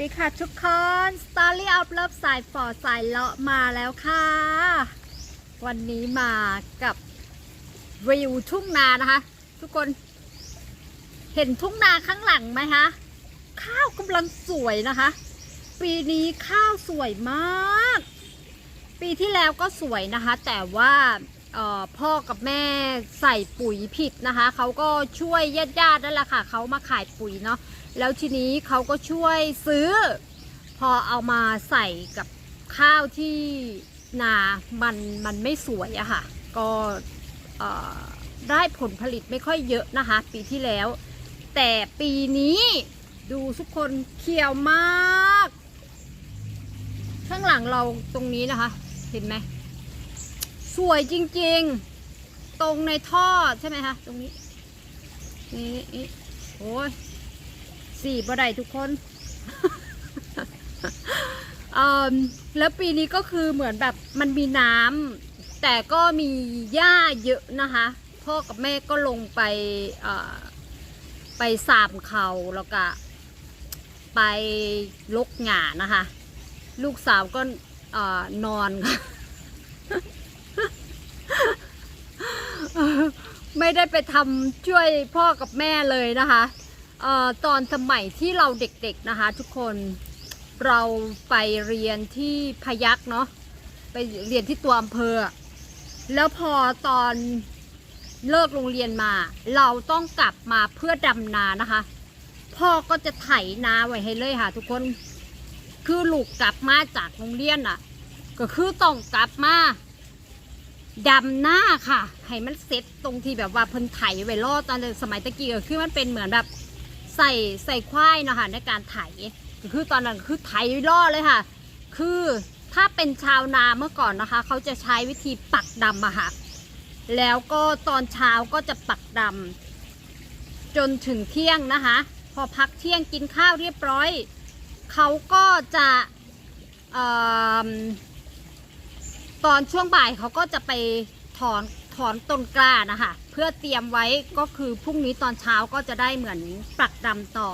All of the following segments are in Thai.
ดีค่ะทุกคน Story of Love สายฝอสายเลาะมาแล้วค่ะ วันนี้มากับวิวทุ่งนานะคะ ทุกคน เห็นทุ่งนาข้างหลังไหมคะข้าวกำลังสวยนะคะ ปีนี้ข้าวสวยมาก ปีที่แล้วก็สวยนะคะ แต่ว่าพ่อกับแม่ใส่ปุ๋ยผิดนะคะ เขาก็ช่วยญาติๆนั่นแหละค่ะ เขามาขายปุ๋ยเนาะ แล้วทีนี้เขาก็ช่วยซื้อ พอเอามาใส่กับข้าวที่นามันมันไม่สวยอะค่ะ ก็ได้ผลผลิตไม่ค่อยเยอะนะคะ ปีที่แล้ว แต่ปีนี้ดูทุกคนเขียวมาก ข้างหลังเราตรงนี้นะคะ เห็นไหมสวยจริงๆ ตรงในท่อใช่ไหมคะตรงนี้นี่โอ้ย สี่บ่ได้ทุกคนแล้วปีนี้ก็คือเหมือนแบบมันมีน้ำแต่ก็มีหญ้าเยอะนะคะ พ่อกับแม่ก็ลงไปไปสามเขาแล้วก็ไปลกหงานะคะ ลูกสาวก็อนอนค่ะไม่ได้ไปทำช่วยพ่อกับแม่เลยนะคะ ออตอนสมัยที่เราเด็กๆนะคะ ทุกคนเราไปเรียนที่พยักเนาะไปเรียนที่ตัวอำเภอ แล้วพอตอนเลิกโรงเรียนมา เราต้องกลับมาเพื่อดำนานะคะ พ่อก็จะไถนาไว้ให้เลยค่ะ ทุกคนคือลูกกลับมาจากโรงเรียนอะ ก็คือต้องกลับมาดำหน้าค่ะ ให้มันเซ็ตตรงที่แบบว่าเพิ่นไถไว้รอตอนสมัยตะกี้ก็คือมันเป็นเหมือนแบบ ใส่ใส่ควายเนาะค่ะในการไถก็คือตอนนั้นคือไถล่อเลยค่ะ คือถ้าเป็นชาวนาเมื่อก่อนนะคะ เขาจะใช้วิธีปักดำอะค่ะ แล้วก็ตอนเช้าก็จะปักดำจนถึงเที่ยงนะคะ พอพักเที่ยงกินข้าวเรียบร้อย เขาก็จะเอิ่มตอนช่วงบ่ายเขาก็จะไปถอน อนต้นกล้านะคะ เพื่อเตรียมไว้ก็คือพรุ่งนี้ตอนเช้าก็จะได้เหมือนปักดำต่อ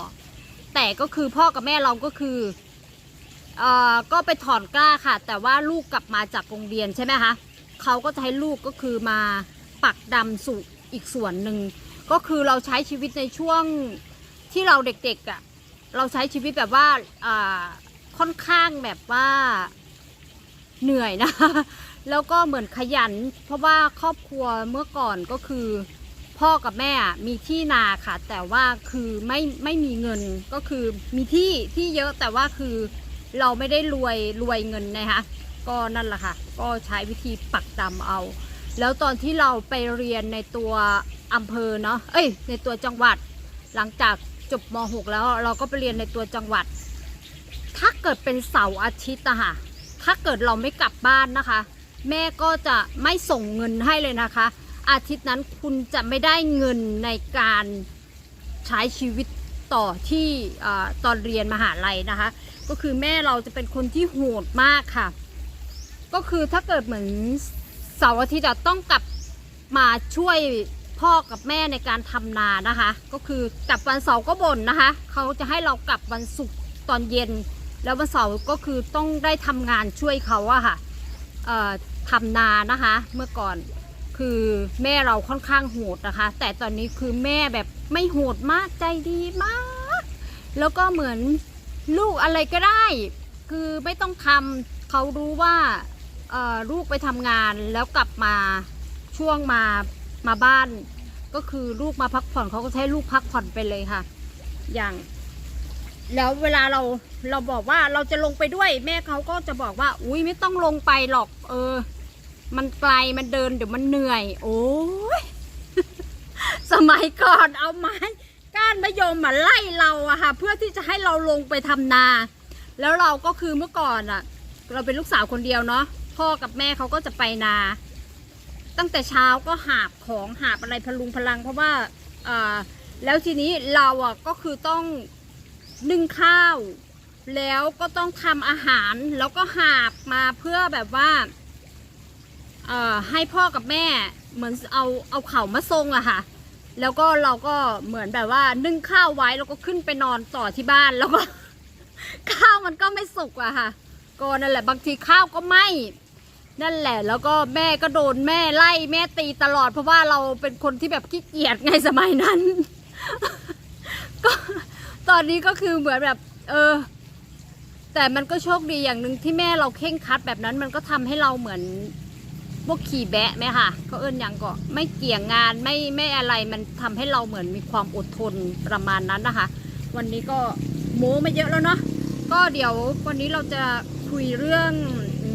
แต่ก็คือพ่อกับแม่เราก็คือเอ่อก็ไปถอนกล้าค่ะ แต่ว่าลูกกลับมาจากโรงเรียนใช่ไหมคะเขาก็จะให้ลูกก็คือมาปักดำสู่อีกส่วนหนึ่งก็คือเราใช้ชีวิตในช่วงที่เราเด็กๆอะ่ะเราใช้ชีวิตแบบว่าอ่าค่อนข้างแบบว่าเหนื่อยนะ แล้วก็เหมือนขยัน เพราะว่าครอบครัวเมื่อก่อนก็คือ พ่อกับแม่มีที่นาค่ะ แต่ว่าคือไม่ไม่มีเงินก็คือมีที่ที่เยอะแต่ว่าคือเราไม่ได้รวยรวยเงินนะคะก็นั่นแหละค่ะ ก็ใช้วิธีปักดำเอา แล้วตอนที่เราไปเรียนในตัวอำเภอเนาะเอ้ย ในตัวจังหวัด หลังจากจบม .6 แล้วเราก็ไปเรียนในตัวจังหวัด ถ้าเกิดเป็นเสาร์อาทิตย์อะค่ะถ้าเกิดเราไม่กลับบ้านนะคะ แม่ก็จะไม่ส่งเงินให้เลยนะคะ อาทิตย์นั้นคุณจะไม่ได้เงินในการใช้ชีวิตต่อที่อตอนเรียนมหาลัยนะคะ ก็คือแม่เราจะเป็นคนที่โหดมากค่ะ ก็คือถ้าเกิดเหมือนเสาร์อาทิตย์อะต้องกลับมาช่วยพ่อกับแม่ในการทำนานะคะ ก็คือกลับวันเสาร์ก็บ่นนะคะเขาจะให้เรากลับวันศุกร์ตอนเย็น แล้ววันเสาร์ก็คือต้องได้ทำงานช่วยเขาอะค่ะ ทำนานะคะ เมื่อก่อนคือแม่เราค่อนข้างโหดนะคะ แต่ตอนนี้คือแม่แบบไม่โหดมากใจดีมาก แล้วก็เหมือนลูกอะไรก็ได้ คือไม่ต้องทำเขารู้ว่าลูกไปทำงานแล้วกลับมาช่วงมามาบ้าน ก็คือลูกมาพักผ่อนเขาก็ใช้ลูกพักผ่อนไปเลยค่ะ อย่าง แล้วเวลาเราเราบอกว่าเราจะลงไปด้วย แม่เขาก็จะบอกว่า อุ้ยไม่ต้องลงไปหรอก เออ มันไกลมันเดินเดี๋ยวมันเหนื่อย โอ้ยสมัยก่อนเอาไม้ก้านมะยมมาไล่เราอะค่ะ เพื่อที่จะให้เราลงไปทำนา แล้วเราก็คือเมื่อก่อนอะเราเป็นลูกสาวคนเดียวเนาะพ่อกับแม่เขาก็จะไปนา ตั้งแต่เช้าก็หาบของหาบอะไรพลุงพลัง เพราะว่าอ่าแล้วทีนี้เราอะก็คือต้อง นึ่งข้าว แล้วก็ต้องทำอาหารแล้วก็หาบมาเพื่อแบบว่าเอ่อให้พ่อกับแม่เหมือนเอาเอาเข่ามาทรงอะค่ะ แล้วก็เราก็เหมือนแบบว่านึ่งข้าวไว้แล้วก็ขึ้นไปนอนต่อที่บ้านแล้วก็ ข้าวมันก็ไม่สุกอะค่ะ ก็นั่นแหละบางทีข้าวก็ไหมนั่นแหละแล้วก็แม่ก็โดนแม่ไล่แม่ตีตลอด เพราะว่าเราเป็นคนที่แบบขี้เกียจไงสมัยนั้น ก็ ตอนนี้ก็คือเหมือนแบบ เออ แต่มันก็โชคดีอย่างหนึ่งที่แม่เราเข่งคัดแบบนั้น มันก็ทำให้เราเหมือนพวกขี่แบะไหมค่ะเขาเอิ้นอย่างก็ไม่เกี่ยงงานไม่ไม่อะไรมันทำให้เราเหมือนมีความอดทนประมาณนั้นนะคะ วันนี้ก็โม้มาเยอะแล้วเนาะก็เดี๋ยววันนี้เราจะคุยเรื่องอ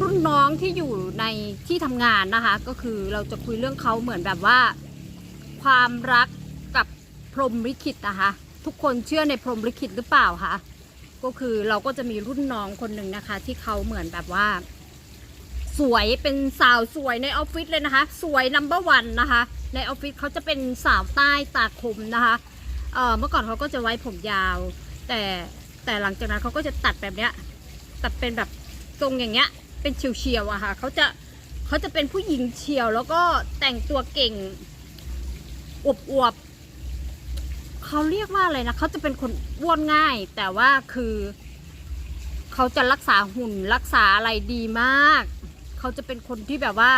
รุ่นน้องที่อยู่ในที่ทำงานนะคะ ก็คือเราจะคุยเรื่องเขาเหมือนแบบว่า ความรัก พรหมลิขิตนะคะ ทุกคนเชื่อในพรหมลิขิตหรือเปล่าคะก็คือเราก็จะมีรุ่นน้องคนหนึ่งนะคะ ที่เขาเหมือนแบบว่า สวยเป็นสาวสวยในออฟฟิศเลยนะคะ สวยนัมเบอร์วันนะคะ ในออฟฟิศเขาจะเป็นสาวใต้ตาคมนะคะเอ่อเมื่อก่อนเขาก็จะไว้ผมยาว แต่แต่หลังจากนั้นเขาก็จะตัดแบบเนี้ยตัดเป็นแบบทรงอย่างเงี้ย เป็นเฉียวๆอะค่ะเขาจะเขาจะเป็นผู้หญิงเฉียวแล้วก็แต่งตัวเก่งอวบอวบๆ เขาเรียกว่าอะไรนะเขาจะเป็นคนอ้วนง่าย แต่ว่าคือเขาจะรักษาหุ่นรักษาอะไรดีมาก เขาจะเป็นคนที่แบบว่า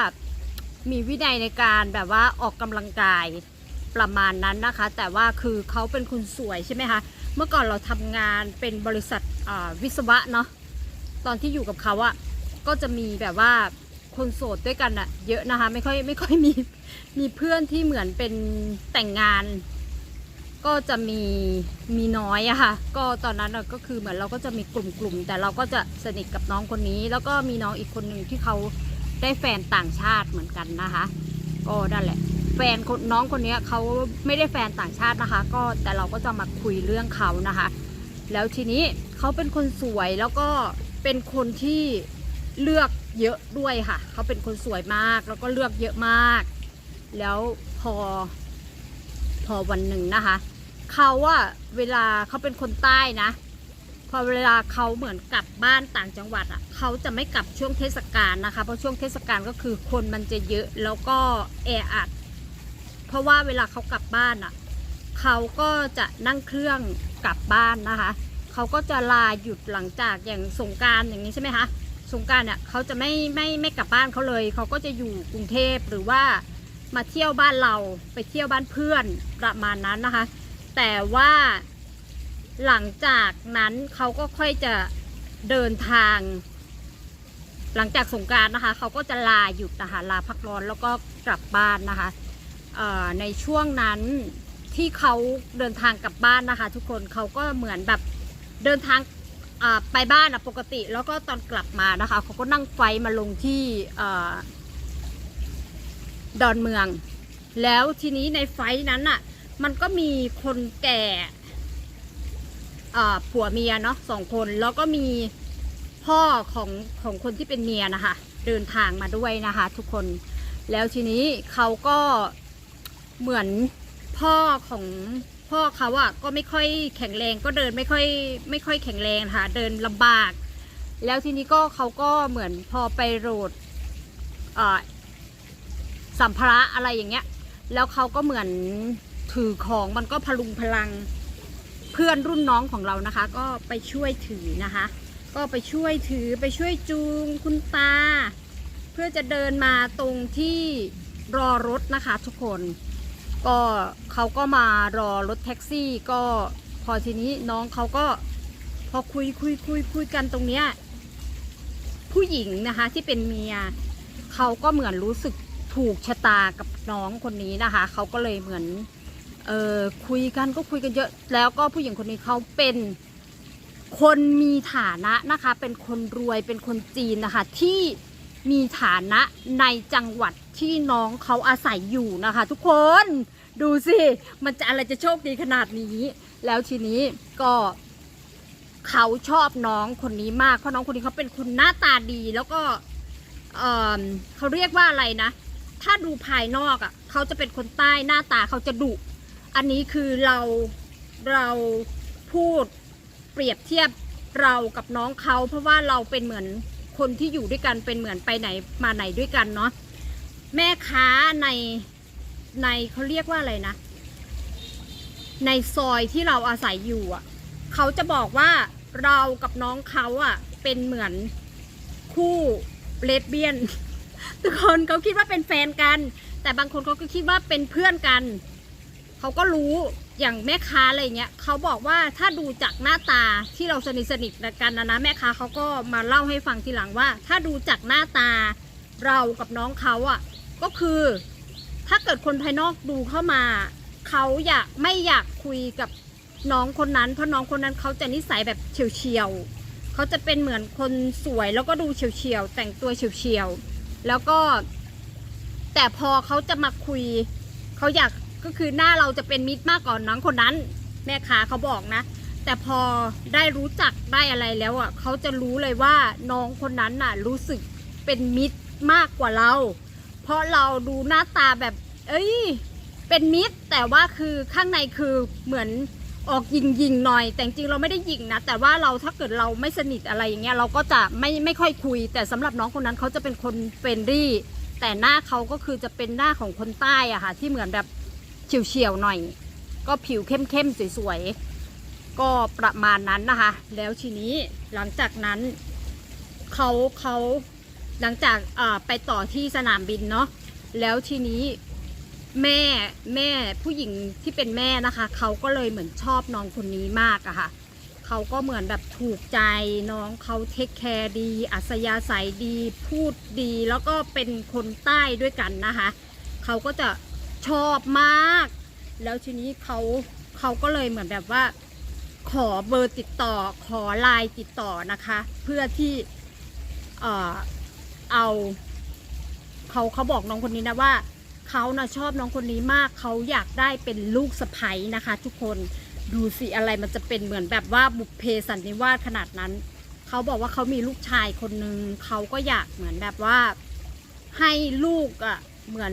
มีวินัยในการแบบว่าออกกำลังกายประมาณนั้นนะคะ แต่ว่าคือเขาเป็นคนสวยใช่ไหมคะเมื่อก่อนเราทำงานเป็นบริษัทวิศวะเนาะตอนที่อยู่กับเขาอะก็จะมีแบบว่าคนโสดด้วยกันอะเยอะนะคะ ไม่ค่อยไม่ค่อยมีมีเพื่อนที่เหมือนเป็นแต่งงาน ก็จะมีมีน้อยอะค่ะ ก็ตอนนั้นก็คือเหมือนเราก็จะมีกลุ่มๆ แต่เราก็จะสนิทกับน้องคนนี้ แล้วก็มีน้องอีกคนหนึ่งที่เขาได้แฟนต่างชาติเหมือนกันนะคะ ก็นั่นแหละ แฟนคนน้องคนนี้เขาไม่ได้แฟนต่างชาตินะคะ ก็แต่เราก็จะมาคุยเรื่องเขานะคะ แล้วทีนี้เขาเป็นคนสวยแล้วก็เป็นคนที่เลือกเยอะด้วยค่ะ เขาเป็นคนสวยมากแล้วก็เลือกเยอะมาก แล้วพอพอวันหนึ่งนะคะ เขาว่าเวลาเขาเป็นคนใต้นะ พอเวลาเขาเหมือนกลับบ้านต่างจังหวัดอะเขาจะไม่กลับช่วงเทศกาลนะคะ เพราะช่วงเทศกาลก็คือคนมันจะเยอะแล้วก็แออัด เพราะว่าเวลาเขากลับบ้านอะเขาก็จะนั่งเครื่องกลับบ้านนะคะ เขาก็จะลาหยุดหลังจากอย่างสงการอย่างนี้ใช่ไหมคะสงการเนี่ยเขาจะไม่ไม่ไม่กลับบ้านเขาเลย เขาก็จะอยู่กรุงเทพหรือว่ามาเที่ยวบ้านเราไปเที่ยวบ้านเพื่อนประมาณนั้นนะคะ แต่ว่าหลังจากนั้นเขาก็ค่อยจะเดินทาง หลังจากสงการนะคะ เขาก็จะลาหยุดนะคะลาพักร้อนแล้วก็กลับบ้านนะคะในช่วงนั้นที่เขาเดินทางกลับบ้านนะคะ ทุกคนเขาก็เหมือนแบบเดินทางไปบ้านอะปกติ แล้วก็ตอนกลับมานะคะเขาก็นั่งไฟมาลงที่อดอนเมือง แล้วทีนี้ในไฟนั้นอะ มันก็มีคนแก่ผัวเมียเนาะสองคนแล้วก็มีพ่อของของคนที่เป็นเมียนะคะ เดินทางมาด้วยนะคะ ทุกคนแล้วทีนี้เขาก็เหมือนพ่อของพ่อเขาอะก็ไม่ค่อยแข็งแรงก็เดินไม่ค่อยไม่ค่อยแข็งแรงนะคะเดินลำบาก แล้วทีนี้ก็เขาก็เหมือนพอไปโรดสัมภาระอะไรอย่างเงี้ย แล้วเขาก็เหมือน ถือของมันก็พลุงพลังเพื่อนรุ่นน้องของเรานะคะ ก็ไปช่วยถือนะคะ ก็ไปช่วยถือไปช่วยจูงคุณตา เพื่อจะเดินมาตรงที่รอรถนะคะ ทุกคน ก็เขาก็มารอรถแท็กซี่ ก็พอทีนี้น้องเขาก็พอคุยคุยคุยคุยกันตรงเนี้ยผู้หญิงนะคะที่เป็นเมียเขาก็เหมือนรู้สึกถูกชะตากับน้องคนนี้นะคะ เขาก็เลยเหมือน เออคุยกันก็คุยกันเยอะ แล้วก็ผู้หญิงคนนี้เขาเป็นคนมีฐานะนะคะ เป็นคนรวยเป็นคนจีนนะคะ ที่มีฐานะในจังหวัดที่น้องเขาอาศัยอยู่นะคะ ทุกคนดูสิมันจะอะไรจะโชคดีขนาดนี้ แล้วทีนี้ก็เขาชอบน้องคนนี้มากเพราะน้องคนนี้เขาเป็นคนหน้าตาดีแล้วก็เออเขาเรียกว่าอะไรนะ ถ้าดูภายนอกอะ่ะเขาจะเป็นคนใต้หน้าตาเขาจะดุ อันนี้คือเราเราพูดเปรียบเทียบเรากับน้องเขาเพราะว่าเราเป็นเหมือนคนที่อยู่ด้วยกันเป็นเหมือนไปไหนมาไหนด้วยกันเนาะแม่ค้าในในเขาเรียกว่าอะไรนะ ในซอยที่เราอาศัยอยู่อะเขาจะบอกว่าเรากับน้องเขาอะเป็นเหมือนคู่เลสเบี้ยน ทุกคนเขาคิดว่าเป็นแฟนกัน แต่บางคนเขาก็คิดว่าเป็นเพื่อนกัน เขาก็รู้อย่างแม่ค้าอะไรเงี้ยเขาบอกว่าถ้าดูจากหน้าตาที่เราสนิทสนิทกันนะนะแม่ค้าเขาก็มาเล่าให้ฟังทีหลังว่า ถ้าดูจากหน้าตาเรากับน้องเขาอะก็คือ ถ้าเกิดคนภายนอกดูเข้ามาเขาอยากไม่อยากคุยกับน้องคนนั้น เพราะน้องคนนั้นเขาจะนิสัยแบบเฉียวๆเขาจะเป็นเหมือนคนสวยแล้วก็ดูเฉียวๆแต่งตัวเฉียวๆแล้วก็ แต่พอเขาจะมาคุยเขาอยาก ก็คือหน้าเราจะเป็นมิตรมากกว่าน้องคนนั้น แม่ค้าเขาบอกนะ แต่พอได้รู้จักได้อะไรแล้วอะเขาจะรู้เลยว่าน้องคนนั้นน่ะ รู้สึกเป็นมิตรมากกว่าเรา เพราะเราดูหน้าตาแบบ เอ้ย เป็นมิตร แต่ว่าคือข้างในคือเหมือนออกยิงยิงหน่อย แต่จริงเราไม่ได้ยิงนะ แต่ว่าเราถ้าเกิดเราไม่สนิทอะไรอย่างเงี้ยเราก็จะไม่ไม่ค่อยคุย แต่สำหรับน้องคนนั้นเขาจะเป็นคนเฟรนลี่แต่หน้าเขาก็คือจะเป็นหน้าของคนใต้อะค่ะที่เหมือนแบบ เฉียวๆหน่อย ก็ผิวเข้มๆสวยๆ ก็ประมาณนั้นนะคะ แล้วทีนี้หลังจากนั้นเขาเขาหลังจากไปต่อที่สนามบินเนาะแล้วทีนี้แม่แม่ผู้หญิงที่เป็นแม่นะคะเขาก็เลยเหมือนชอบน้องคนนี้มากอะค่ะเขาก็เหมือนแบบถูกใจน้องเขาเทคแคร์ดี อัธยาศัยดีพูดดี แล้วก็เป็นคนใต้ด้วยกันนะคะเขาก็จะ ชอบมาก แล้วทีนี้เขาเขาก็เลยเหมือนแบบว่า ขอเบอร์ติดต่อ ขอไลน์ติดต่อนะคะ เพื่อที่เออเอาเขาเขาบอกน้องคนนี้นะว่าเขานะชอบน้องคนนี้มากเขาอยากได้เป็นลูกสะใภ้นะคะ ทุกคนดูสิอะไรมันจะเป็นเหมือนแบบว่าบุพเพสันนิวาสขนาดนั้นเขาบอกว่าเขามีลูกชายคนนึงเขาก็อยากเหมือนแบบว่าให้ลูกอะ่ะเหมือน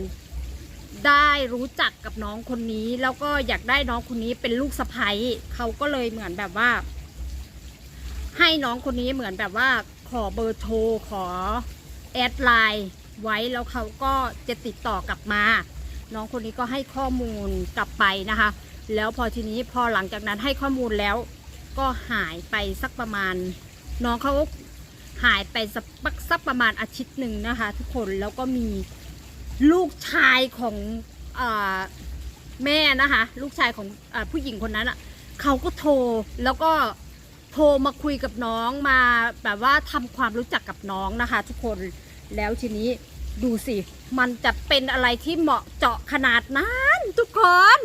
ได้รู้จักกับน้องคนนี้ แล้วก็อยากได้น้องคนนี้เป็นลูกสะใภ้เขาก็เลยเหมือนแบบว่า ให้น้องคนนี้เหมือนแบบว่า ขอเบอร์โทรขอแอดไลน์ไว้แล้วเขาก็จะติดต่อกลับมา น้องคนนี้ก็ให้ข้อมูลกลับไปนะคะ แล้วพอทีนี้พอหลังจากนั้นให้ข้อมูลแล้ว ก็หายไปสักประมาณ น้องเขาหายไปสักสักประมาณอาทิตย์หนึ่งนะคะ ทุกคนแล้วก็มี ลูกชายของอแม่นะคะ ลูกชายของอผู้หญิงคนนั้นอะเขาก็โทรแล้วก็โทรมาคุยกับน้องมาแบบว่าทำความรู้จักกับน้องนะคะ ทุกคนแล้วทีนี้ดูสิ มันจะเป็นอะไรที่เหมาะเจาะขนาดนั้นทุกคน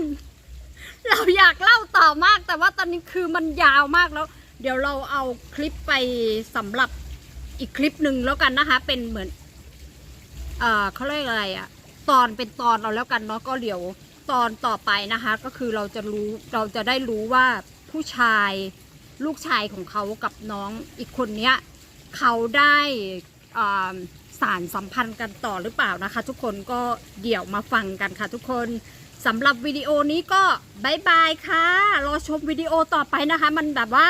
เราอยากเล่าต่อมากแต่ว่าตอนนี้คือมันยาวมากแล้ว เดี๋ยวเราเอาคลิปไปสำหรับอีกคลิปหนึ่งแล้วกันนะคะ เป็นเหมือน อ่อเขาเรียกอะไรอะตอนเป็นตอนเราแล้วกันเนาะก็เดี๋ยวตอนต่อไปนะคะ ก็คือเราจะรู้เราจะได้รู้ว่าผู้ชายลูกชายของเขากับน้องอีกคนเนี้ยเขาได้อ่าสารสัมพันธ์กันต่อหรือเปล่านะคะ ทุกคนก็เดี๋ยวมาฟังกันค่ะ ทุกคนสำหรับวิดีโอนี้ก็บายบายค่ะ รอชมวิดีโอต่อไปนะคะ มันแบบว่า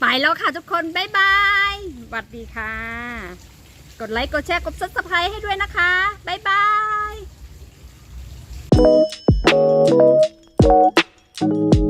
ไปแล้วค่ะทุกคนบายบายสวัสดีค่ะ กดไลค์ กดแชร์ กดซับสไครต์ให้ด้วยนะคะ บ๊ายบาย Thank